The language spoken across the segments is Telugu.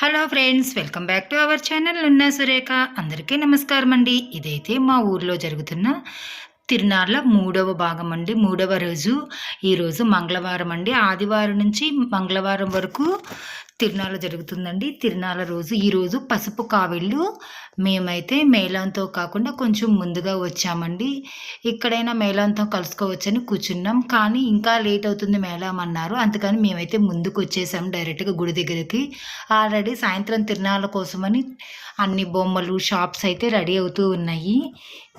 Hello friends welcome back to our channel ఉన్న సురేఖ. అందరికీ నమస్కారం అండి. ఇదైతే మా ఊర్లో జరుగుతున్న తిరునాళ్ళ మూడవ భాగం అండి. మూడవ రోజు. ఈరోజు మంగళవారం అండి. ఆదివారం నుంచి మంగళవారం వరకు తిరునాళ్ళ జరుగుతుందండి. తిరునాళ్ళ రోజు ఈరోజు పసుపు కావిళ్ళు మేమైతే మేళంతో కాకుండా కొంచెం ముందుగా వచ్చామండి. ఇక్కడైనా మేళంతో కలుసుకోవచ్చని కూర్చున్నాం. కానీ ఇంకా లేట్ అవుతుంది మేళం అన్నారు. అందుకని మేమైతే ముందుకు వచ్చేసాం డైరెక్ట్గా గుడి దగ్గరికి. ఆల్రెడీ సాయంత్రం తిరునాళ్ళ కోసమని అన్ని బొమ్మలు షాప్స్ అయితే రెడీ అవుతూ ఉన్నాయి.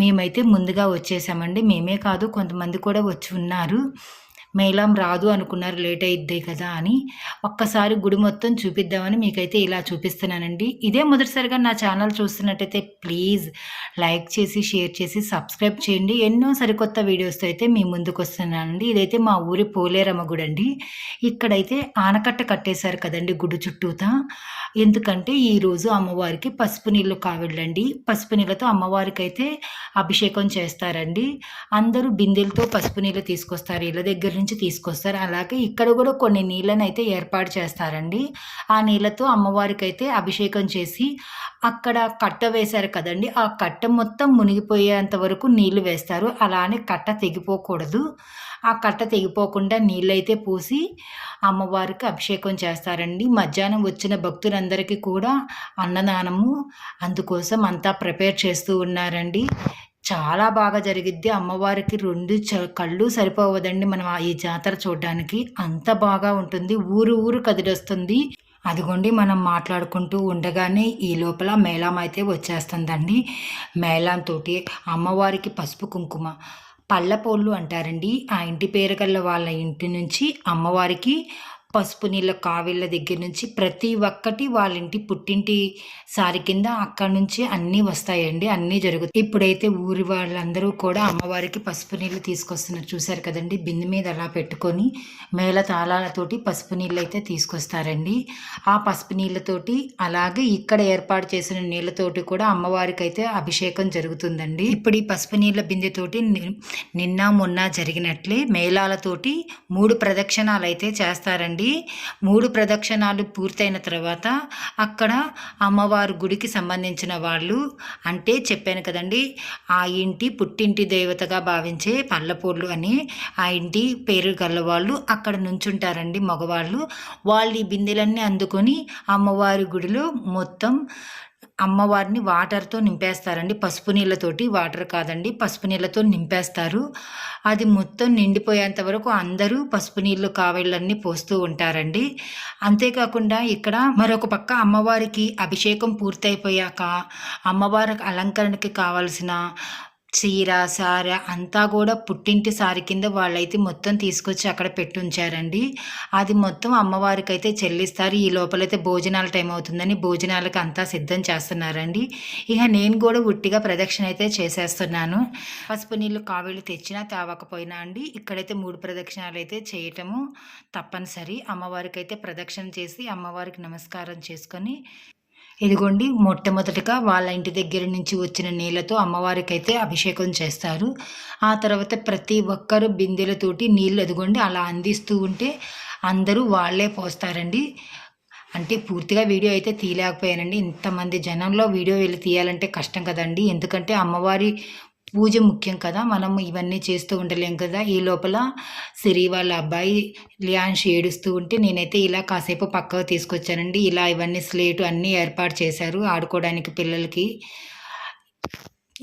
మేమైతే ముందుగా వచ్చేసామండి. మేమే కాదు కొంతమంది కూడా వచ్చి ఉన్నారు. మేళం రాదు అనుకున్నారు లేట్ అయిద్దే కదా అని. ఒక్కసారి గుడి మొత్తం చూపిద్దామని మీకైతే ఇలా చూపిస్తున్నానండి. ఇదే మొదటిసారిగా నా ఛానల్ చూస్తున్నట్టయితే ప్లీజ్ లైక్ చేసి షేర్ చేసి సబ్స్క్రైబ్ చేయండి. ఎన్నో సరికొత్త వీడియోస్తో అయితే మీ ముందుకు వస్తున్నానండి ఇదైతే మా ఊరి పోలేరమ్మ గుడి అండి. ఇక్కడైతే ఆనకట్ట కట్టేశారు కదండి గుడి చుట్టూతా. ఎందుకంటే ఈరోజు అమ్మవారికి పసుపు నీళ్ళు కావిళ్ళండి. పసుపు నీళ్ళతో అమ్మవారికి అయితే అభిషేకం చేస్తారండి. అందరూ బిందెలతో పసుపు నీళ్ళు తీసుకొస్తారు. ఇళ్ళ దగ్గర నుంచి తీసుకొస్తారు. అలాగే ఇక్కడ కూడా కొన్ని నీళ్ళని అయితే ఏర్పాటు చేస్తారండి. ఆ నీళ్ళతో అమ్మవారికి అయితే అభిషేకం చేసి అక్కడ కట్ట వేశారు కదండి. ఆ కట్ట మొత్తం మునిగిపోయేంత వరకు నీళ్ళు వేస్తారు. అలానే కట్ట తెగిపోకూడదు. ఆ కట్ట తెగిపోకుండా నీళ్ళైతే పూసి అమ్మవారికి అభిషేకం చేస్తారండి. మధ్యాహ్నం వచ్చిన భక్తులందరికీ కూడా అన్నదానము అందుకోసం అంతా ప్రిపేర్ చేస్తూ ఉన్నారండి. చాలా బాగా జరిగిద్ది. అమ్మవారికి రెండు చ కళ్ళు సరిపోవదండి మనం ఈ జాతర చూడడానికి. అంత బాగా ఉంటుంది. ఊరు ఊరు కదిలొస్తుంది. అదిగోండి మనం మాట్లాడుకుంటూ ఉండగానే ఈ లోపల మేళం అయితే వచ్చేస్తుందండి. మేళంతో అమ్మవారికి పసుపు కుంకుమ పళ్ళపోళ్ళు అంటారండి. ఆ ఇంటి పేరు గల్ల వాళ్ళ ఇంటి నుంచి అమ్మవారికి పసుపు నీళ్ళ కావిళ్ళ దగ్గర నుంచి ప్రతి ఒక్కటి వాళ్ళ ఇంటి పుట్టింటి సారి కింద అక్కడ నుంచి అన్నీ వస్తాయండి అన్నీ జరుగుతాయి. ఇప్పుడైతే ఊరి వాళ్ళందరూ కూడా అమ్మవారికి పసుపు నీళ్ళు తీసుకొస్తున్నారు. చూశారు కదండి? బిందె మీద అలా పెట్టుకొని మేళ తాళాలతోటి పసుపు నీళ్ళు అయితే తీసుకొస్తారండి. ఆ పసుపు నీళ్ళతోటి అలాగే ఇక్కడ ఏర్పాటు చేసిన నీళ్ళతోటి కూడా అమ్మవారికి అయితే అభిషేకం జరుగుతుందండి. ఇప్పుడు ఈ పసుపు నీళ్ళ బిందెతోటి నిన్న మొన్న జరిగినట్లే మేళాలతోటి మూడు ప్రదక్షిణాలు అయితే చేస్తారండి. నుండి మూడు ప్రదక్షిణాలు పూర్తయిన తర్వాత అక్కడ అమ్మవారు గుడికి సంబంధించిన వాళ్ళు అంటే చెప్పాను కదండి ఆ ఇంటి పుట్టింటి దేవతగా భావించే పల్లపూర్లు అని ఆ ఇంటి పేరు గల్లవాళ్ళు అక్కడ నుంచుంటారండి మగవాళ్ళు. వాళ్ళు ఈ బిందెలన్నీ అందుకొని అమ్మవారి గుడిలో మొత్తం అమ్మవారిని వాటర్తో నింపేస్తారండి. పసుపు నీళ్ళతోటి వాటర్ కాదండి పసుపు నీళ్ళతో నింపేస్తారు. అది మొత్తం నిండిపోయేంత వరకు అందరూ పసుపు నీళ్ళు కావిళ్ళన్నీ పోస్తూ ఉంటారండి. అంతేకాకుండా ఇక్కడ మరొక పక్క అమ్మవారికి అభిషేకం పూర్తయిపోయాక అమ్మవారికి అలంకరణకి కావాల్సిన చీర సార అంతా కూడా పుట్టింటి సారి కింద వాళ్ళైతే మొత్తం తీసుకొచ్చి అక్కడ పెట్టుంచారండి. అది మొత్తం అమ్మవారికి అయితే చెల్లిస్తారు. ఈ లోపలైతే భోజనాల టైం అవుతుందని భోజనాలకు అంతా సిద్ధం చేస్తున్నారండి. ఇక నేను కూడా ఉట్టిగా ప్రదక్షిణ అయితే చేసేస్తున్నాను. పసుపు నీళ్ళు కావేళ్ళు తెచ్చినా తేవకపోయినా అండి ఇక్కడైతే మూడు ప్రదక్షిణాలు అయితే చేయటము తప్పనిసరి. అమ్మవారికి అయితే ప్రదక్షిణ చేసి అమ్మవారికి నమస్కారం చేసుకొని ఇదిగోండి మొట్టమొదటిగా వాళ్ళ ఇంటి దగ్గర నుంచి వచ్చిన నీళ్ళతో అమ్మవారికి అయితే అభిషేకం చేస్తారు. ఆ తర్వాత ప్రతి ఒక్కరు బిందెలతోటి నీళ్ళు ఎదుగోండి అలా అందిస్తూ ఉంటే అందరూ వాళ్ళే పోస్తారండి. అంటే పూర్తిగా వీడియో అయితే తీయలేకపోయానండి. ఇంతమంది జనంలో వీడియో వెళ్ళి తీయాలంటే కష్టం కదండి. ఎందుకంటే అమ్మవారి పూజ ముఖ్యం కదా. మనం ఇవన్నీ చేస్తూ ఉండలేం కదా. ఈ లోపల సిరి వాళ్ళ అబ్బాయి లియాన్స్ ఏడుస్తూ ఉంటే నేనైతే ఇలా కాసేపు పక్కకు తీసుకొచ్చానండి. ఇలా ఇవన్నీ స్లేటు అన్నీ ఏర్పాటు చేశారు ఆడుకోవడానికి పిల్లలకి.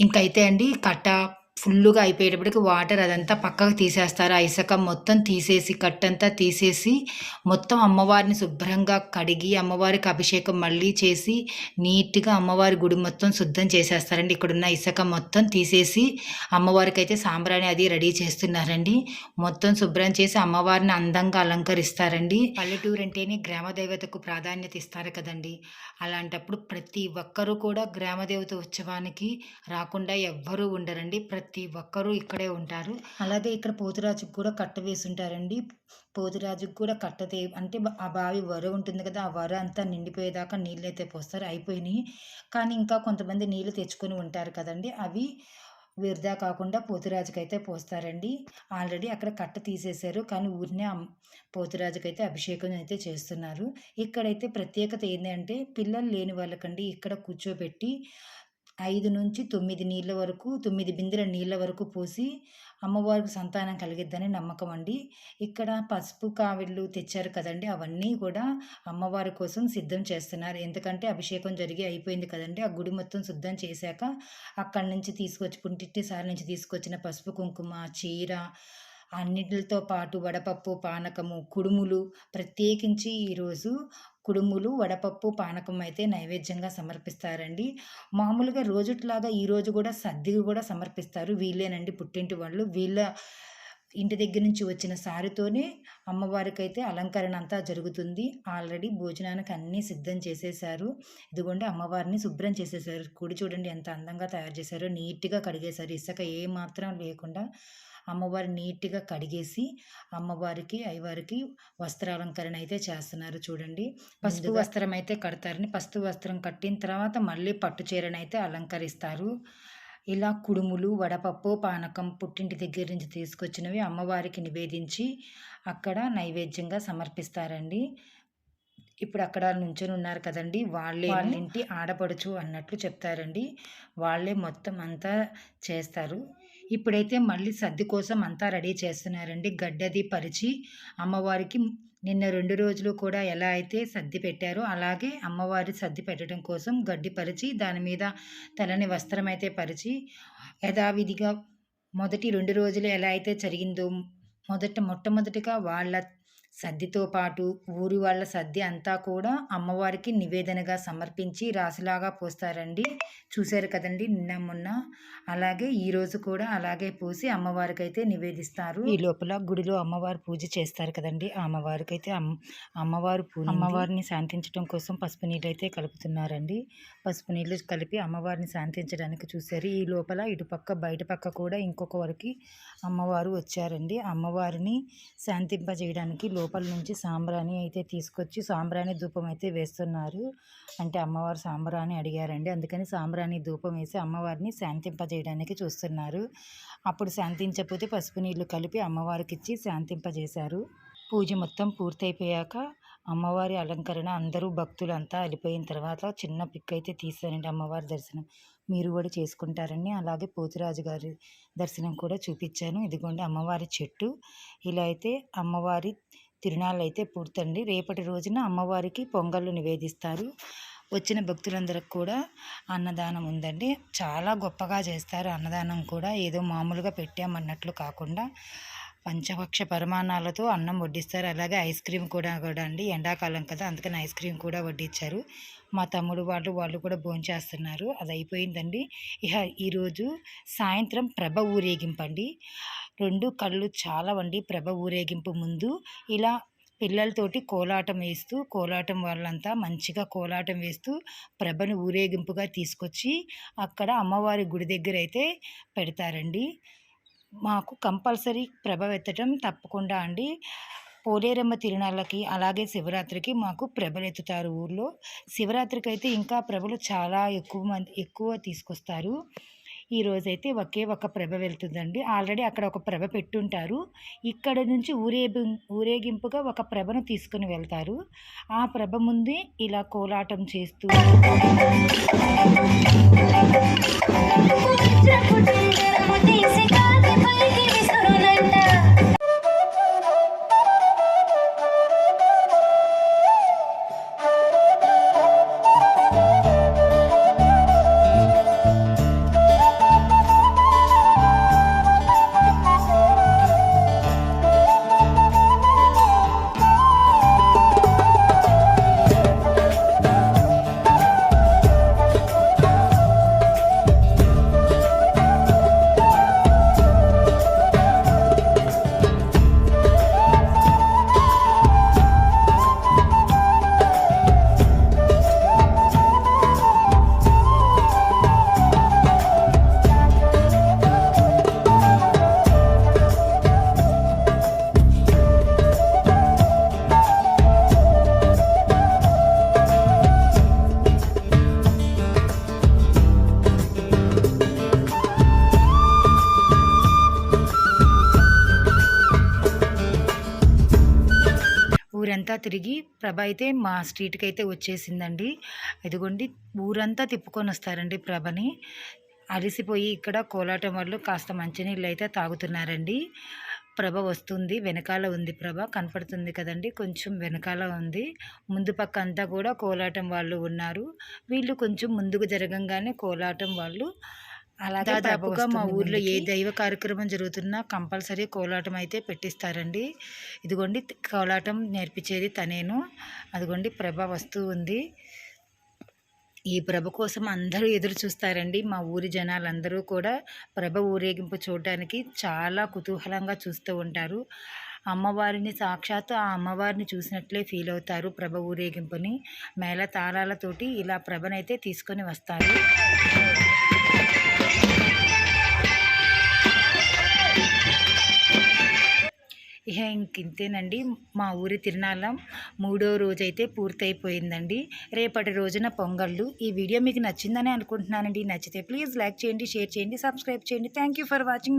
ఇంకైతే అండి కట్ట ఫుల్గా అయిపోయేటప్పటికి వాటర్ అదంతా పక్కకు తీసేస్తారు. ఆ ఇసుక మొత్తం తీసేసి కట్టంతా తీసేసి మొత్తం అమ్మవారిని శుభ్రంగా కడిగి అమ్మవారికి అభిషేకం మళ్ళీ చేసి నీట్గా అమ్మవారి గుడి మొత్తం శుద్ధం చేసేస్తారండి. ఇక్కడున్న ఇసుక మొత్తం తీసేసి అమ్మవారికి అయితే సాంబ్రాణి అది రెడీ చేస్తున్నారండి. మొత్తం శుభ్రం చేసి అమ్మవారిని అందంగా అలంకరిస్తారండి. పల్లెటూరు అంటేనే గ్రామ దేవతకు ప్రాధాన్యత ఇస్తారు కదండి. అలాంటప్పుడు ప్రతి ఒక్కరూ కూడా గ్రామదేవత ఉత్సవానికి రాకుండా ఎవ్వరూ ఉండరండి. ప్రతి ప్రతి ఒక్కరూ ఇక్కడే ఉంటారు. అలాగే ఇక్కడ పోతురాజుకు కూడా కట్ట వేసి ఉంటారండి పోతురాజుకు కూడా కట్టతే అంటే ఆ బావి వర ఉంటుంది కదా ఆ వర అంతా నిండిపోయేదాకా నీళ్ళు అయితే పోస్తారు అయిపోయినాయి. కానీ ఇంకా కొంతమంది నీళ్ళు తెచ్చుకొని ఉంటారు కదండి అవి వృధా కాకుండా పోతురాజుకైతే పోస్తారండి. ఆల్రెడీ అక్కడ కట్ట తీసేశారు కానీ ఊరినే పోతురాజుకైతే అభిషేకం అయితే చేస్తున్నారు. ఇక్కడైతే ప్రత్యేకత ఏంటంటే పిల్లలు లేని వాళ్ళకండి ఇక్కడ కూర్చోబెట్టి ఐదు నుంచి తొమ్మిది నీళ్ళ వరకు తొమ్మిది బిందెల నీళ్ళ వరకు పోసి అమ్మవారికి సంతానం కలిగిద్దని నమ్మకం అండి. ఇక్కడ పసుపు కావిళ్ళు తెచ్చారు కదండి. అవన్నీ కూడా అమ్మవారి కోసం సిద్ధం చేస్తున్నారు. ఎందుకంటే అభిషేకం జరిగి అయిపోయింది కదండి. ఆ గుడి మొత్తం శుద్ధం చేశాక అక్కడి నుంచి తీసుకొచ్చి పుంటిట్టి సార్ నుంచి తీసుకొచ్చిన పసుపు కుంకుమ చీర అన్నిటితో పాటు వడపప్పు పానకము కుడుములు ప్రత్యేకించి ఈరోజు కుడుములు వడపప్పు పానకం అయితే నైవేద్యంగా సమర్పిస్తారండి. మామూలుగా రోజుట్లాగా ఈరోజు కూడా సద్ది కూడా సమర్పిస్తారు. వీళ్ళేనండి పుట్టింటి వాళ్ళు. వీళ్ళ ఇంటి దగ్గర నుంచి వచ్చిన సారితోనే అమ్మవారికి అయితే అలంకరణ అంతా జరుగుతుంది. ఆల్రెడీ భోజనానికి అన్నీ సిద్ధం చేసేసారు ఇదిగోండి అమ్మవారిని శుభ్రం చేసేసారు కుడి చూడండి ఎంత అందంగా తయారు చేశారో నీట్గా కడిగేశారు. ఇసుక ఏ మాత్రం లేకుండా అమ్మవారి నీట్గా కడిగేసి అమ్మవారికి అయ్యవారికి వస్త్రాలంకరణ అయితే చేస్తున్నారు చూడండి. పసుపు వస్త్రం అయితే కడతారని పసుపు వస్త్రం కట్టిన తర్వాత మళ్ళీ పట్టు చీరను అయితే అలంకరిస్తారు. ఇలా కుడుములు వడపప్పు పానకం పుట్టింటి దగ్గర నుంచి తీసుకొచ్చినవి అమ్మవారికి నివేదించి అక్కడ నైవేద్యంగా సమర్పిస్తారండి. ఇప్పుడు అక్కడ నుంచొని ఉన్నారు కదండి వాళ్ళే వాళ్ళ ఇంటి ఆడపడుచు అన్నట్లు చెప్తారండి. వాళ్ళే మొత్తం అంతా చేస్తారు. ఇప్పుడైతే మళ్ళీ సద్ది కోసం అంతా రెడీ చేస్తున్నారండి. గడ్డది పరిచి అమ్మవారికి నిన్న రెండు రోజులు కూడా ఎలా అయితే సర్ది పెట్టారో అలాగే అమ్మవారి సర్ది పెట్టడం కోసం గడ్డి పరిచి దాని మీద తలని వస్త్రం అయితే పరిచి యథావిధిగా మొదటి రెండు రోజులు ఎలా అయితే జరిగిందో మొదట మొట్టమొదటిగా వాళ్ళ సద్దితో పాటు ఊరి వాళ్ళ సద్ది అంతా కూడా అమ్మవారికి నివేదనగా సమర్పించి రాసులాగా పోస్తారండి. చూశారు కదండి నిన్న మొన్న. అలాగే ఈరోజు కూడా అలాగే పూసి అమ్మవారికి అయితే నివేదిస్తారు. ఈ లోపల గుడిలో అమ్మవారు పూజ చేస్తారు కదండి. ఆ అమ్మవారికి అయితే అమ్మవారు పూజ అమ్మవారిని శాంతించడం కోసం పసుపు నీళ్ళు అయితే కలుపుతున్నారండి. పసుపు నీళ్ళు కలిపి అమ్మవారిని శాంతించడానికి చూశారు. ఈ లోపల ఇటుపక్క బయట పక్క కూడా ఇంకొక వరకు అమ్మవారు వచ్చారండి. అమ్మవారిని శాంతింపజేయడానికి లోపల నుంచి సాంబ్రాణి అయితే తీసుకొచ్చి సాంబ్రాణి ధూపం అయితే వేస్తున్నారు. అంటే అమ్మవారు సాంబ్రాణి అడిగారండి. అందుకని సాంబ్రాణి ధూపం వేసి అమ్మవారిని శాంతింపజేయడానికి చూస్తున్నారు. అప్పుడు శాంతించకపోతే పసుపు నీళ్ళు కలిపి అమ్మవారికి ఇచ్చి శాంతింపజేశారు. పూజ మొత్తం పూర్తయిపోయాక అమ్మవారి అలంకరణ అందరూ భక్తులంతా అలిపోయిన తర్వాత చిన్న పిక్ అయితే తీసారండి అమ్మవారి దర్శనం. మీరు కూడా చేసుకుంటారని అలాగే పోతురాజు గారి దర్శనం కూడా చూపించాను. ఇదిగోండి అమ్మవారి చెట్టు. ఇలా అయితే అమ్మవారి తిరునాళ్ళు అయితే పూర్తండి. రేపటి రోజున అమ్మవారికి పొంగళ్ళు నివేదిస్తారు. వచ్చిన భక్తులందరికి కూడా అన్నదానం ఉందండి. చాలా గొప్పగా చేస్తారు. అన్నదానం కూడా ఏదో మామూలుగా పెట్టామన్నట్లు కాకుండా పంచభక్ష పరిమాణాలతో అన్నం వడ్డిస్తారు. అలాగే ఐస్ క్రీమ్ కూడా కూడా అండి. ఎండాకాలం కదా అందుకని ఐస్ క్రీమ్ కూడా వడ్డించారు మా తమ్ముడు వాళ్ళు వాళ్ళు కూడా భోంచేస్తున్నారు. అది అయిపోయిందండి. ఇక ఈరోజు సాయంత్రం ప్రభ ఊరేగింపండి. రెండు కళ్ళు చాలా వండి ప్రభ ఊరేగింపు ముందు. ఇలా పిల్లలతోటి కోలాటం వేస్తూ కోలాటం వాళ్ళంతా మంచిగా కోలాటం వేస్తూ ప్రభను ఊరేగింపుగా తీసుకొచ్చి అక్కడ అమ్మవారి గుడి దగ్గర అయితే పెడతారండి. మాకు కంపల్సరీ ప్రభవెత్తడం తప్పకుండా అండి. పోలేరమ్మ తిరునాళ్ళకి అలాగే శివరాత్రికి మాకు ప్రభలు ఎత్తుతారు ఊర్లో. శివరాత్రికి అయితే ఇంకా ప్రభలు చాలా ఎక్కువ మంది ఎక్కువ తీసుకొస్తారు. ఈ రోజైతే ఒకే ఒక ప్రభ వెళ్తుందండి. ఆల్రెడీ అక్కడ ఒక ప్రభ పెట్టుంటారు. ఇక్కడ నుంచి ఊరేగి ఊరేగింపుగా ఒక ప్రభను తీసుకుని వెళ్తారు. ఆ ప్రభ ముందే ఇలా కోలాటం చేస్తూ ఊరంతా తిరిగి ప్రభ అయితే మా స్ట్రీట్కి అయితే వచ్చేసిందండి. ఇదిగోండి ఊరంతా తిప్పుకొని వస్తారండి ప్రభని. అలిసిపోయి ఇక్కడ కోలాటం వాళ్ళు కాస్త మంచినీళ్ళు అయితే తాగుతున్నారండి. ప్రభ వస్తుంది వెనకాల ఉంది ప్రభ కనపడుతుంది కదండి కొంచెం వెనకాల ఉంది. ముందు పక్క అంతా కూడా కోలాటం వాళ్ళు ఉన్నారు. వీళ్ళు కొంచెం ముందుకు జరగంగానే కోలాటం వాళ్ళు దాదాపుగా మా ఊర్లో ఏ దైవ కార్యక్రమం జరుగుతున్నా కంపల్సరీ కోలాటం అయితే పెట్టిస్తారండి. ఇదిగోండి కోలాటం నేర్పించేది తనేను. అదిగోండి ప్రభ వస్తూ ఉంది. ఈ ప్రభ కోసం అందరూ ఎదురు చూస్తారండి. మా ఊరి జనాలందరూ కూడా ప్రభ ఊరేగింపు చూడటానికి చాలా కుతూహలంగా చూస్తూ ఉంటారు. అమ్మవారిని సాక్షాత్ ఆ అమ్మవారిని చూసినట్లే ఫీల్ అవుతారు ప్రభ ఊరేగింపుని. మేళ తాళాలతోటి ఇలా ప్రభనైతే తీసుకొని వస్తారు. ఇక ఇంతేనండి. మా ఊరి తిరునాళ్ళ మూడో రోజైతే పూర్తయిపోయిందండి. రేపటి రోజున పొంగళ్ళు. ఈ వీడియో మీకు నచ్చిందని అనుకుంటున్నానండి. నచ్చితే ప్లీజ్ లైక్ చేయండి షేర్ చేయండి సబ్స్క్రైబ్ చేయండి. Thank you for watching.